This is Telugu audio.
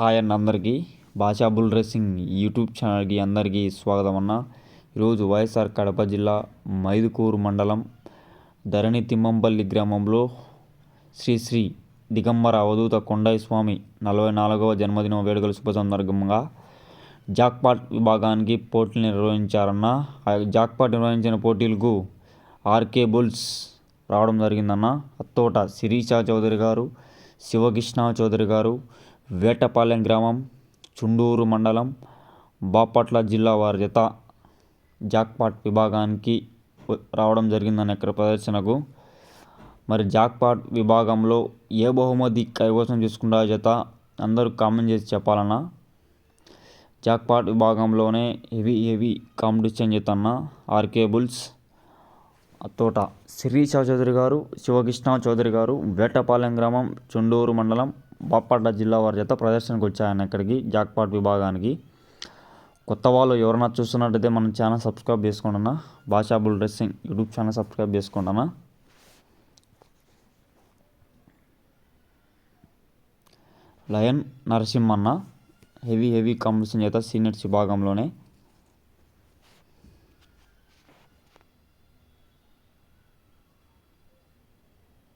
హాయ్ అన్న అందరికీ. భాషా బుల్ రేసింగ్ యూట్యూబ్ ఛానల్కి అందరికీ స్వాగతం అన్న. ఈరోజు వైఎస్ఆర్ కడప జిల్లా మైదుకూరు మండలం ధరణి తిమ్మంపల్లి గ్రామంలో శ్రీ శ్రీ దిగంబర అవధూత కొండయ్య స్వామి నలభై నాలుగవ జన్మదిన వేడుకల శుభ సందర్భంగా జాక్పాట్ విభాగానికి పోటీలు నిర్వహించారన్న. ఆ జాక్పాట్ నిర్వహించిన పోటీలకు ఆర్కే బుల్స్ రావడం జరిగిందన్న. అత్తోట శిరీష చౌదరి గారు శివకృష్ణ చౌదరి గారు వేటపాలెం గ్రామం చుండూరు మండలం బాపట్ల జిల్లా వారి జత జాక్పాట్ విభాగానికి రావడం జరిగిందని ఇక్కడ ప్రదర్శనకు. మరి జాక్పాట్ విభాగంలో ఏ బహుమతి కైవసం చేసుకుంటా జత అందరూ కామెంట్ చేసి చెప్పాలన్నా. జాక్పాట్ విభాగంలోనే హెవీ హెవీ కాంపిటీషన్ చేతన్న ఆర్కే బుల్స్ తోట శిరీష చౌదరి గారు శివకృష్ణ చౌదరి గారు వేటపాలెం గ్రామం చుండూరు మండలం బాపట్ల జిల్లా వారి చేత ప్రదర్శనకు వచ్చాయని ఇక్కడికి జాక్పాట్ విభాగానికి. కొత్త వాళ్ళు ఎవరైనా చూస్తున్నట్టయితే మన ఛానల్ సబ్స్క్రైబ్ చేసుకోండినా భాషాబుల్ dressing YouTube channel subscribe చేసుకోండినా lion Narasimhanna heavy heavy competition చేత సీనియర్స్ విభాగంలోనే